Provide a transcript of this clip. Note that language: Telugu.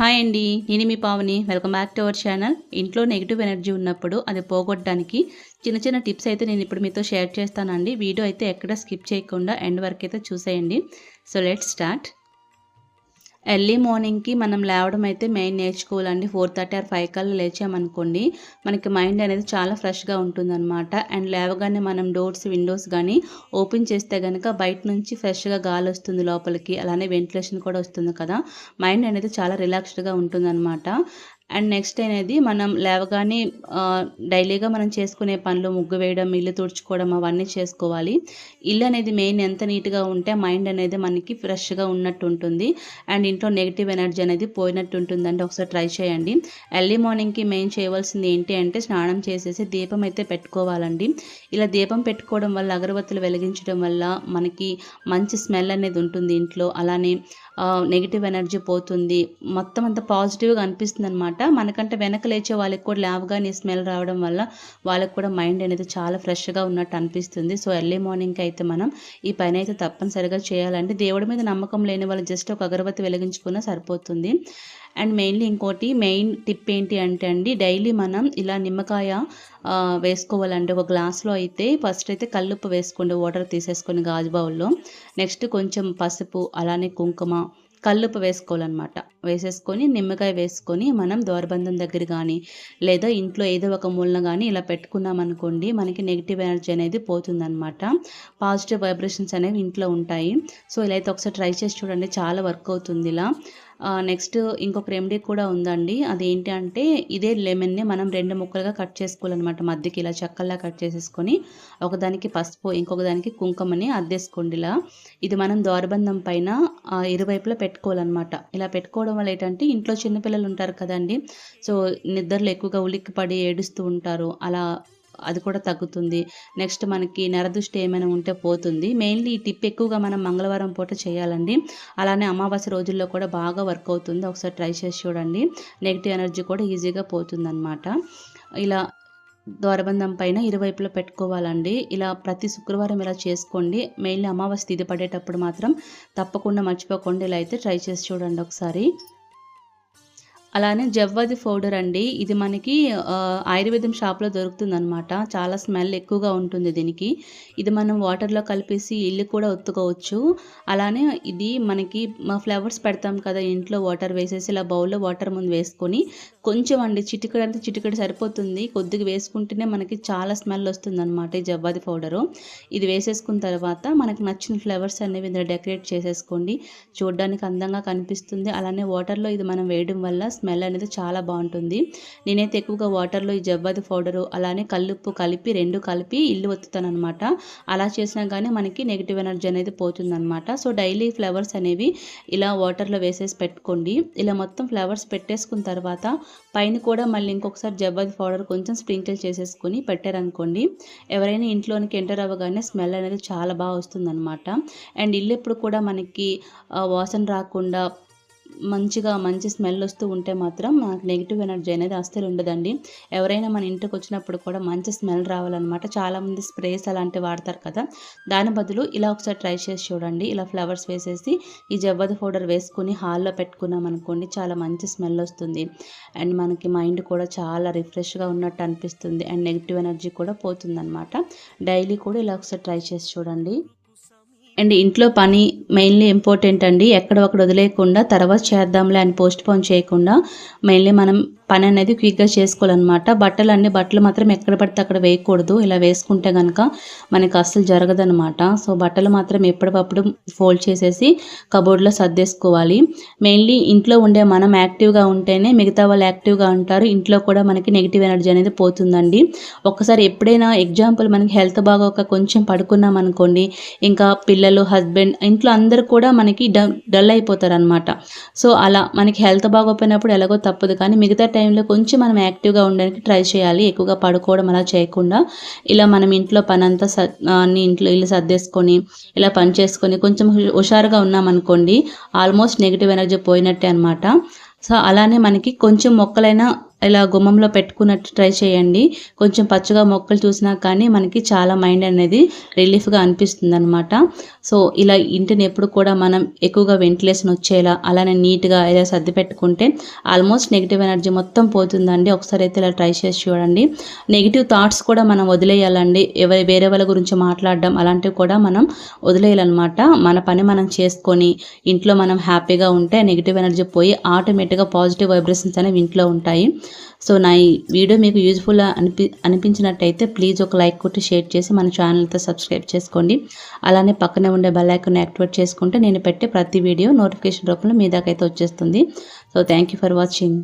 హాయ్ అండి నేను మీ Pavani. Welcome back to our channel ఇంట్లో నెగిటివ్ ఎనర్జీ ఉన్నప్పుడు అది పోగొట్టడానికి చిన్న చిన్న టిప్స్ అయితే నేను ఇప్పుడు మీతో షేర్ చేస్తానండి. వీడియో అయితే ఎక్కడ స్కిప్ చేయకుండా ఎండ్ వరకు అయితే చూసేయండి. సో లెట్ స్టార్ట్ ఎర్లీ మార్నింగ్కి మనం లేవడం అయితే మెయిన్ నేర్చుకోవాలండి. ఫోర్ థర్టీ ఆర్ ఫైవ్ కల్లా లేచామనుకోండి మనకి మైండ్ అనేది చాలా ఫ్రెష్గా ఉంటుందన్నమాట. అండ్ లేవగానే మనం డోర్స్ విండోస్ కానీ ఓపెన్ చేస్తే కనుక బయట నుంచి ఫ్రెష్గా గాలి వస్తుంది లోపలికి. అలానే వెంటిలేషన్ కూడా వస్తుంది కదా. మైండ్ అనేది చాలా రిలాక్స్డ్గా ఉంటుందన్నమాట. అండ్ నెక్స్ట్ అనేది మనం లేవగానే డైలీగా మనం చేసుకునే పనులు ముగ్గు వేయడం ఇల్లు తుడుచుకోవడం అవన్నీ చేసుకోవాలి. ఇల్లు అనేది మెయిన్ ఎంత నీట్గా ఉంటే మైండ్ అనేది మనకి ఫ్రెష్గా ఉన్నట్టు ఉంటుంది అండ్ ఇంట్లో నెగిటివ్ ఎనర్జీ అనేది పోయినట్టు ఉంటుందంటే ఒకసారి ట్రై చేయండి. ఎర్లీ మార్నింగ్కి మెయిన్ చేయవలసింది ఏంటి అంటే స్నానం చేసేసి దీపం అయితే పెట్టుకోవాలండి. ఇలా దీపం పెట్టుకోవడం వల్ల అగరబత్తులు వెలిగించడం వల్ల మనకి మంచి స్మెల్ అనేది ఉంటుంది ఇంట్లో. అలానే నెగిటివ్ ఎనర్జీ పోతుంది. మొత్తం అంత పాజిటివ్గా అనిపిస్తుంది అనమాట మనకంటే వెనక లేచే వాళ్ళకి కూడా లేవగానే స్మెల్ రావడం వల్ల వాళ్ళకి కూడా మైండ్ అనేది చాలా ఫ్రెష్గా ఉన్నట్టు అనిపిస్తుంది. సో ఎర్లీ మార్నింగ్కి అయితే మనం ఈ పని అయితే తప్పనిసరిగా చేయాలండి దేవుడి మీద నమ్మకం లేని వాళ్ళు జస్ట్ ఒక అగరబత్తి వెలిగించుకున్నా సరిపోతుంది. అండ్ మెయిన్లీ ఇంకోటి మెయిన్ టిప్ ఏంటి అంటే అండి డైలీ మనం ఇలా నిమ్మకాయ వేసుకోవాలంటే ఒక గ్లాస్లో అయితే ఫస్ట్ అయితే కల్లుప్పు వేసుకోండి వాటర్ తీసేసుకొని గాజు బౌల్లో. నెక్స్ట్ కొంచెం పసుపు అలానే కుంకుమ కల్లుపు వేసుకోవాలన్నమాట. వేసేసుకొని నిమ్మకాయ వేసుకొని మనం ద్వారబంధం దగ్గర కానీ లేదా ఇంట్లో ఏదో ఒక మూలన కానీ ఇలా పెట్టుకున్నాం అనుకోండి మనకి నెగిటివ్ ఎనర్జీ అనేది పోతుందన్నమాట. పాజిటివ్ వైబ్రేషన్స్ అనేవి ఇంట్లో ఉంటాయి. సో ఇలా అయితే ఒకసారి ట్రై చేసి చూడండి. చాలా వర్క్ అవుతుంది ఇలా. నెక్స్ట్ ఇంకొక రెమెడీ కూడా ఉందండి. అదేంటి అంటే ఇదే లెమన్ని మనం రెండు ముక్కలుగా కట్ చేసుకోవాలన్నమాట. మధ్యకి ఇలా చక్కల్లా కట్ చేసేసుకొని ఒకదానికి పసుపు ఇంకొక దానికి కుంకుమని అద్దేసుకోండి ఇలా ఇది మనం ద్వారబంధం పైన ఇరువైపులా పెట్టుకోవాలన్నమాట. ఇలా పెట్టుకోవడం వల్ల ఏంటంటే ఇంట్లో చిన్నపిల్లలు ఉంటారు కదండి. సో నిద్రలు ఎక్కువగా ఉలిక్కి పడి ఏడుస్తూ ఉంటారు. అలా అది కూడా తగ్గుతుంది. నెక్స్ట్ మనకి నరదృష్టి ఏమైనా ఉంటే పోతుంది. మెయిన్లీ ఈ టిప్ ఎక్కువగా మనం మంగళవారం పూట చేయాలండి. అలానే అమావాస్య రోజుల్లో కూడా బాగా వర్క్ అవుతుంది. ఒకసారి ట్రై చేసి చూడండి. నెగిటివ్ ఎనర్జీ కూడా ఈజీగా పోతుందన్నమాట. ఇలా ద్వారబంధం పైన ఇరువైపులో పెట్టుకోవాలండి. ఇలా ప్రతి శుక్రవారం ఇలా చేసుకోండి. మెయిన్లీ అమావాస్య తిది పడేటప్పుడు మాత్రం తప్పకుండా మర్చిపోకుండా ఇలా అయితే ట్రై చేసి చూడండి ఒకసారి. అలానే జవ్వాది పౌడర్ అండి. ఇది మనకి ఆయుర్వేదం షాప్లో దొరుకుతుందనమాట చాలా స్మెల్ ఎక్కువగా ఉంటుంది దీనికి. ఇది మనం వాటర్లో కలిపేసి ఇల్లు కూడా ఒత్తుకోవచ్చు అలానే ఇది మనకి మా ఫ్లవర్స్ పెడతాం కదా ఇంట్లో వాటర్ వేసేసి ఇలా బౌల్లో వాటర్ ముందు వేసుకొని కొంచెం అండి చిటికడంతా అంటే సరిపోతుంది. కొద్దిగా వేసుకుంటేనే మనకి చాలా స్మెల్ వస్తుందన్నమాట ఈ జవ్వాది పౌడరు. ఇది వేసేసుకున్న తర్వాత మనకు నచ్చిన ఫ్లవర్స్ అనేవి ఇందులో డెకరేట్ చేసేసుకోండి. చూడడానికి అందంగా కనిపిస్తుంది. అలానే వాటర్లో ఇది మనం వేయడం వల్ల స్మెల్ అనేది చాలా బాగుంటుంది. నేనైతే ఎక్కువగా వాటర్లో ఈ జబ్బది పౌడరు అలానే కల్లుప్పు కలిపి రెండు కలిపి ఇల్లు ఒత్తుతాను అనమాట అలా చేసినా కానీ మనకి నెగిటివ్ ఎనర్జీ అనేది పోతుందనమాట సో డైలీ ఫ్లవర్స్ అనేవి ఇలా వాటర్లో వేసేసి పెట్టుకోండి. ఇలా మొత్తం ఫ్లవర్స్ పెట్టేసుకున్న తర్వాత పైన కూడా మళ్ళీ ఇంకొకసారి జబ్బది పౌడర్ కొంచెం స్ప్రింకిల్ చేసేసుకొని పెట్టారనుకోండి ఎవరైనా ఇంట్లోనికి ఎంటర్ అవ్వగానే స్మెల్ అనేది చాలా బాగా వస్తుందన్నమాట. అండ్ ఇల్లు ఎప్పుడు కూడా మనకి వాసన రాకుండా మంచిగా మంచి స్మెల్ వస్తూ ఉంటే మాత్రం మనకు నెగిటివ్ ఎనర్జీ అనేది అస్సలు ఉండదండి. ఎవరైనా మన ఇంటికి వచ్చినప్పుడు కూడా మంచి స్మెల్ రావాలన్నమాట. చాలామంది స్ప్రేస్ అలాంటివి వాడతారు కదా. దాని బదులు ఇలా ఒకసారి ట్రై చేసి చూడండి. ఇలా ఫ్లవర్స్ వేసేసి ఈ జవ్వది పౌడర్ వేసుకుని హాల్లో పెట్టుకున్నాం అనుకోండి చాలా మంచి స్మెల్ వస్తుంది. అండ్ మనకి మైండ్ కూడా చాలా రిఫ్రెష్గా ఉన్నట్టు అనిపిస్తుంది. అండ్ నెగిటివ్ ఎనర్జీ కూడా పోతుందన్నమాట. డైలీ కూడా ఇలా ఒకసారి ట్రై చేసి చూడండి. అండ్ ఇంట్లో పని మెయిన్లీ ఇంపార్టెంట్ అండి. ఎక్కడ ఒకటి వదిలేయకుండా తర్వాత చేద్దాంలే అని పోస్ట్ పోన్ చేయకుండా మెయిన్లీ మనం పని అనేది క్విక్గా చేసుకోవాలన్నమాట. బట్టలు అన్ని బట్టలు మాత్రం ఎక్కడ పడితే అక్కడ వేయకూడదు. ఇలా వేసుకుంటే కనుక మనకి అస్సలు జరగదనమాట సో బట్టలు మాత్రం ఎప్పటికప్పుడు ఫోల్డ్ చేసేసి కబోర్డ్లో సర్దేసుకోవాలి. మెయిన్లీ ఇంట్లో ఉండే మనం యాక్టివ్గా ఉంటేనే మిగతా వాళ్ళు యాక్టివ్గా ఉంటారు. ఇంట్లో కూడా మనకి నెగిటివ్ ఎనర్జీ అనేది పోతుందండి. ఒకసారి ఎప్పుడైనా ఎగ్జాంపుల్ మనకి హెల్త్ బాగోక కొంచెం పడుకున్నాం అనుకోండి ఇంకా పిల్లలు హస్బెండ్ ఇంట్లో అందరు కూడా మనకి డల్ అయిపోతారు అనమాట సో అలా మనకి హెల్త్ బాగోపోయినప్పుడు ఎలాగో తప్పదు. కానీ మిగతా టైంలో కొంచెం మనం యాక్టివ్గా ఉండడానికి ట్రై చేయాలి. ఎక్కువగా పడుకోవడం అలా చేయకుండా ఇలా మనం ఇంట్లో పని అంతా అన్ని ఇంట్లో ఇల్లు సర్దేసుకొని ఇలా పని చేసుకొని కొంచెం హుషారుగా ఉన్నామనుకోండి ఆల్మోస్ట్ నెగిటివ్ ఎనర్జీ పోయినట్టే అనమాట సో అలానే మనకి కొంచెం మొక్కలైనా ఇలా గుమ్మంలో పెట్టుకున్నట్టు ట్రై చేయండి. కొంచెం పచ్చగా మొక్కలు చూసినా కానీ మనకి చాలా మైండ్ అనేది రిలీఫ్గా అనిపిస్తుంది అనమాట సో ఇలా ఇంటిని ఎప్పుడు కూడా మనం ఎక్కువగా వెంటిలేషన్ వచ్చేలా అలానే నీట్గా ఇలా సర్ది పెట్టుకుంటే ఆల్మోస్ట్ నెగిటివ్ ఎనర్జీ మొత్తం పోతుందండి. ఒకసారి అయితే ఇలా ట్రై చేసి చూడండి. నెగిటివ్ థాట్స్ కూడా మనం వదిలేయాలండి. ఎవరి వేరే వాళ్ళ గురించి మాట్లాడడం అలాంటివి కూడా మనం వదిలేయాలన్నమాట. మన పని మనం చేసుకొని ఇంట్లో మనం హ్యాపీగా ఉంటే నెగిటివ్ ఎనర్జీ పోయి ఆటోమేటిక్గా పాజిటివ్ వైబ్రేషన్స్ అనేవి ఇంట్లో ఉంటాయి. సో నా ఈ వీడియో మీకు యూజ్ఫుల్ అనిపి అనిపించినట్టయితే ప్లీజ్ ఒక లైక్ కొట్టి షేర్ చేసి మన ఛానల్తో సబ్స్క్రైబ్ చేసుకోండి. అలానే పక్కనే ఉండే బెల్ ఐకాన్ యాక్టివేట్ చేసుకుంటే నేను పెట్టే ప్రతి వీడియో నోటిఫికేషన్ రూపంలో మీ దాకైతే వచ్చేస్తుంది. So thank you for watching.